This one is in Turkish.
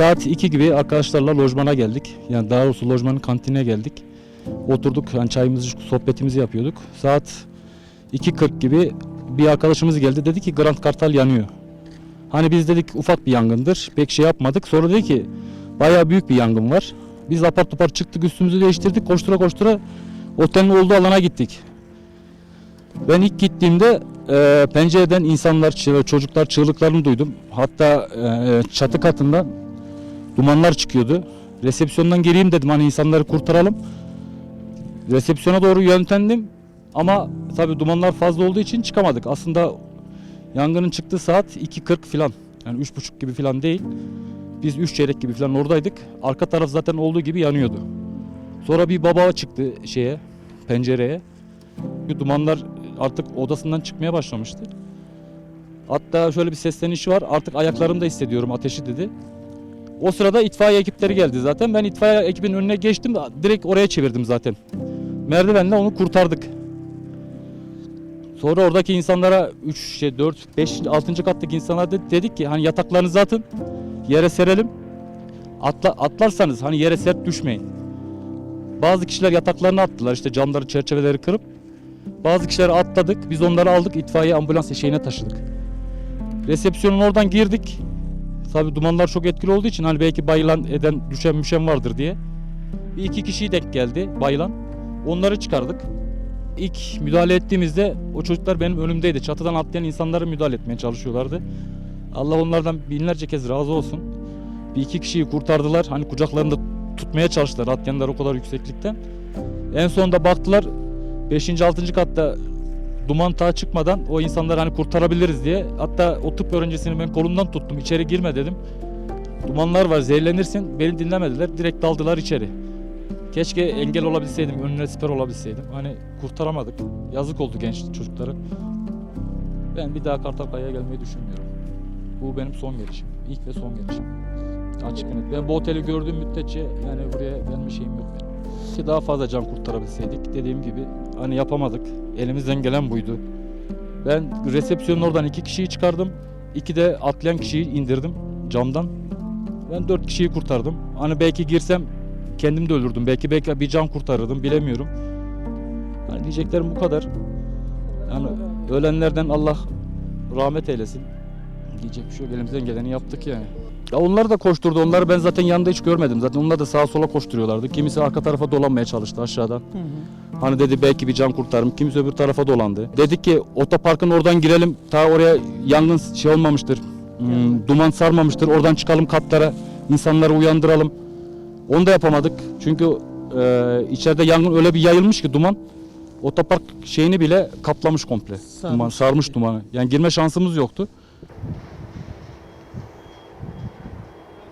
Saat 2 gibi arkadaşlarla lojmana geldik. Yani daha doğrusu lojmanın kantinine geldik. Oturduk yani çayımızı, sohbetimizi yapıyorduk. Saat 2.40 gibi bir arkadaşımız geldi. Dedi ki Grand Kartal yanıyor. Hani biz dedik ufak bir yangındır. Pek şey yapmadık. Sonra dedi ki bayağı büyük bir yangın var. Biz apar topar çıktık üstümüzü değiştirdik. Koştura koştura otelin olduğu alana gittik. Ben ilk gittiğimde e, pencereden insanlar, çocuklar çığlıklarını duydum. Hatta e, çatı katında dumanlar çıkıyordu. Resepsiyondan gireyim dedim hani insanları kurtaralım. Resepsiyona doğru yöntendim ama tabii dumanlar fazla olduğu için çıkamadık. Aslında yangının çıktığı saat 2.40 falan. Yani 3.30 gibi falan değil. Biz 3 çeyrek gibi falan oradaydık. Arka taraf zaten olduğu gibi yanıyordu. Sonra bir baba çıktı şeye, pencereye. Dumanlar artık odasından çıkmaya başlamıştı. Hatta şöyle bir seslenişi var. Artık ayaklarımda hissediyorum ateşi dedi. O sırada itfaiye ekipleri geldi zaten. Ben itfaiye ekibinin önüne geçtim. Direkt oraya çevirdim zaten. Merdivenle onu kurtardık. Sonra oradaki insanlara 3, şey, 4, 5, 6. kattaki insanlara de- dedik ki hani yataklarınızı atın. Yere serelim. Atla, atlarsanız hani yere sert düşmeyin. Bazı kişiler yataklarını attılar işte camları çerçeveleri kırıp. Bazı kişileri atladık. Biz onları aldık itfaiye ambulans şeyine taşıdık. Resepsiyonun oradan girdik. Tabii dumanlar çok etkili olduğu için hani belki bayılan eden düşen müşen vardır diye. Bir iki kişiyi denk geldi bayılan. Onları çıkardık. İlk müdahale ettiğimizde o çocuklar benim önümdeydi. Çatıdan atlayan insanlara müdahale etmeye çalışıyorlardı. Allah onlardan binlerce kez razı olsun. Bir iki kişiyi kurtardılar. Hani kucaklarında tutmaya çalıştılar atlayanlar o kadar yükseklikten. En sonunda baktılar 5. 6. katta duman ta çıkmadan o insanları hani kurtarabiliriz diye. Hatta o tıp öğrencisini ben kolundan tuttum. içeri girme dedim. Dumanlar var zehirlenirsin. Beni dinlemediler. Direkt daldılar içeri. Keşke engel olabilseydim, önüne siper olabilseydim. Hani kurtaramadık. Yazık oldu genç çocuklara. Ben bir daha Kartalkaya'ya gelmeyi düşünmüyorum. Bu benim son gelişim. İlk ve son gelişim. Açık net. Ben bu oteli gördüğüm müddetçe yani buraya gelme şeyim yok benim. Ki daha fazla can kurtarabilseydik. Dediğim gibi hani yapamadık. Elimizden gelen buydu. Ben resepsiyonun oradan iki kişiyi çıkardım. İki de atlayan kişiyi indirdim camdan. Ben dört kişiyi kurtardım. Hani belki girsem kendim de ölürdüm. Belki belki bir can kurtarırdım bilemiyorum. Hani diyeceklerim bu kadar. Yani ölenlerden Allah rahmet eylesin. Diyecek bir şey yok. Elimizden geleni yaptık yani. Ya onlar da koşturdu. Onları ben zaten yanında hiç görmedim. Zaten onlar da sağa sola koşturuyorlardı. Kimisi arka tarafa dolanmaya çalıştı aşağıdan. Hani dedi belki bir can kurtarırım. Kimisi öbür tarafa dolandı. Dedik ki otoparkın oradan girelim. Ta oraya yangın şey olmamıştır. hmm, duman sarmamıştır. Oradan çıkalım katlara. insanları uyandıralım. Onu da yapamadık. Çünkü e, içeride yangın öyle bir yayılmış ki duman. Otopark şeyini bile kaplamış komple. Duman sarmış dumanı. Yani girme şansımız yoktu.